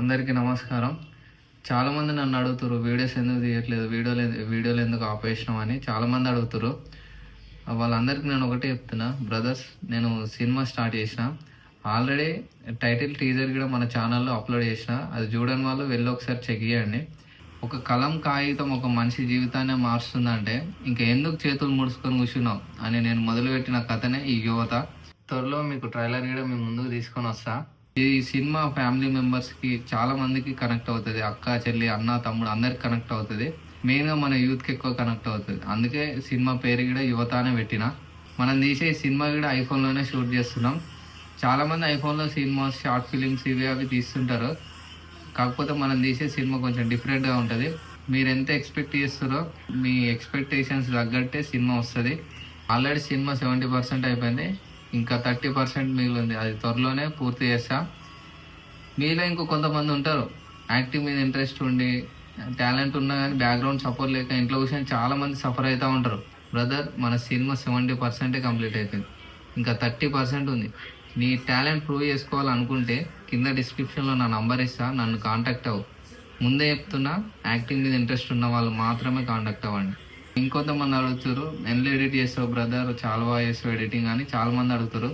అందరికీ నమస్కారం. చాలామంది నన్ను అడుగుతారు వీడియోస్ ఎందుకు తీయట్లేదు? వీడియోలు వీడియోలు ఎందుకు ఆపేసినాం అని చాలామంది అడుగుతారు వాళ్ళందరికీ నేను ఒకటే చెప్తున్నా. బ్రదర్స్ నేను సినిమా స్టార్ట్ చేసిన. ఆల్రెడీ టైటిల్ టీజర్ కూడా మన ఛానల్లో అప్లోడ్ చేసిన. అది చూడని వాళ్ళు వెళ్ళి ఒకసారి చెక్ చేయండి. ఒక కలం కాగితం ఒక మనిషి జీవితాన్ని మారుస్తుందంటే ఇంకా ఎందుకు చేతులు ముడుచుకొని కూర్చున్నాం అని నేను మొదలుపెట్టిన కథనే ఈ యువత. త్వరలో మీకు ట్రైలర్ కూడా మేము ముందుకు తీసుకొని వస్తాను ఈ సినిమా ఫ్యామిలీ మెంబర్స్కి చాలా మందికి కనెక్ట్ అవుతుంది. అక్క చెల్లి అన్న తమ్ముడు అందరికి కనెక్ట్ అవుతుంది. మెయిన్గా మన యూత్కి ఎక్కువ కనెక్ట్ అవుతుంది. అందుకే సినిమా పేరు కూడా యువత అనే పెట్టిన. మనం తీసే సినిమా కూడా ఐఫోన్లోనే షూట్ చేస్తున్నాం. చాలా మంది ఐఫోన్లో షార్ట్ ఫిలిమ్స్ ఇవి అవి తీస్తుంటారు. కాకపోతే మనం తీసే సినిమా కొంచెం డిఫరెంట్గా ఉంటుంది. మీరు ఎంత ఎక్స్పెక్ట్ చేస్తారో మీ ఎక్స్పెక్టేషన్స్ తగ్గట్టే సినిమా వస్తుంది. ఆల్రెడీ సినిమా సెవెంటీ పర్సెంట్ అయిపోయింది. ఇంకా థర్టీ పర్సెంట్ మిగిలింది. అది త్వరలోనే పూర్తి చేస్తా. మీలో ఇంకో కొంతమంది ఉంటారు. యాక్టింగ్ మీద ఇంట్రెస్ట్ ఉండి టాలెంట్ ఉన్నా కానీ బ్యాక్గ్రౌండ్ సపోర్ట్ లేక ఇంట్లో కూర్చొని చాలామంది సఫర్ అవుతూ ఉంటారు. బ్రదర్ మన సినిమా సెవెంటీ పర్సెంటే కంప్లీట్ అయిపోయింది. ఇంకా థర్టీ పర్సెంట్ ఉంది. నీ టాలెంట్ ప్రూవ్ చేసుకోవాలనుకుంటే కింద డిస్క్రిప్షన్లో నా నంబర్ ఇస్తా. నన్ను కాంటాక్ట్ అవ్వు. ముందే చెప్తున్నా యాక్టింగ్ మీద ఇంట్రెస్ట్ ఉన్న వాళ్ళు మాత్రమే కాంటాక్ట్ అవ్వండి. ఇంకొంతమంది అడుగుతారు ఎన్లో ఎడిట్ చేస్తావు బ్రదర్ చాలా బాగా చేస్తావు ఎడిటింగ్ అని. చాలా మంది అడుగుతారు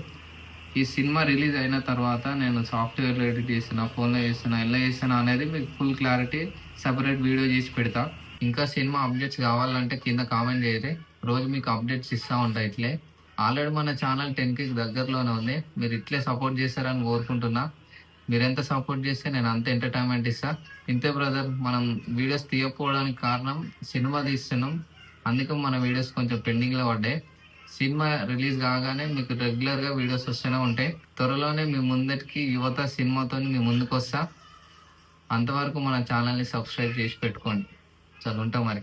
ఈ సినిమా రిలీజ్ అయిన తర్వాత నేను సాఫ్ట్వేర్లో ఎడిట్ చేస్తున్నా ఫోన్లో చేస్తున్నా ఎలా చేస్తున్నా అనేది మీకు ఫుల్ క్లారిటీ సపరేట్ వీడియో చేసి పెడతా. ఇంకా సినిమా అప్డేట్స్ కావాలంటే కింద కామెంట్ చేయరే రోజు మీకు అప్డేట్స్ ఇస్తూ ఉంటాయి ఇట్లే. ఆల్రెడీ మన ఛానల్ టెన్కి దగ్గరలోనే ఉంది. మీరు ఇట్లే సపోర్ట్ చేస్తారని కోరుకుంటున్నా. మీరు ఎంత సపోర్ట్ చేస్తే నేను అంత ఎంటర్టైన్మెంట్ ఇస్తా. ఇంతే బ్రదర్ మనం వీడియోస్ తీయకపోవడానికి కారణం సినిమా తీస్తున్నాం. అందుకే మన వీడియోస్ కొంచెం పెండింగ్లో పడ్డాయి. సినిమా రిలీజ్ కాగానే మీకు రెగ్యులర్గా వీడియోస్ వస్తూనే ఉంటాయి. త్వరలోనే మీ ముందటికి యువత సినిమాతో మీ ముందుకు వస్తా అంతవరకు మన ఛానల్ని సబ్స్క్రైబ్ చేసి పెట్టుకోండి. చదువుంటాం మరి.